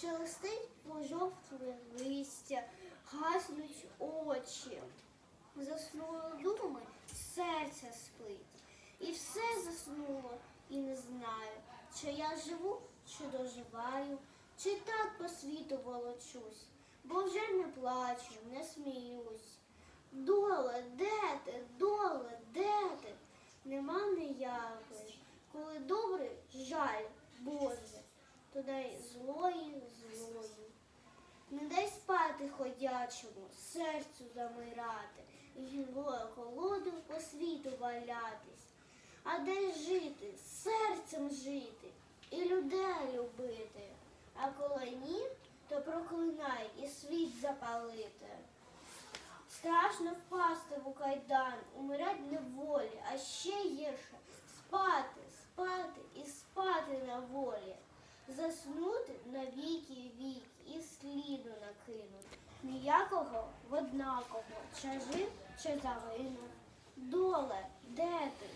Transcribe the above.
Шелестить пожовкле листя, гаснуть очі. Заснуло думи, серце сплить. І все заснуло, і не знаю, чи я живу, чи доживаю, чи так по світу волочусь, бо вже не плачу, не сміюсь. Доле, де ти, доле, де ти? Нема ніякої. Коли добре, жаль, дай злої, злої. Не дай спати ходячому, серцю замирати, і гілою холоду по світу валятись. А де жити, серцем жити і людей любити. А коли ні, то проклинай і світ запалити. Страшно впасти в кайдан, умирать неволі, а ще гірше спати, спати заснути на віки вік і сліду накинуть. Ніякого в однаково, чи жив, чи загинув. Доле, де ти?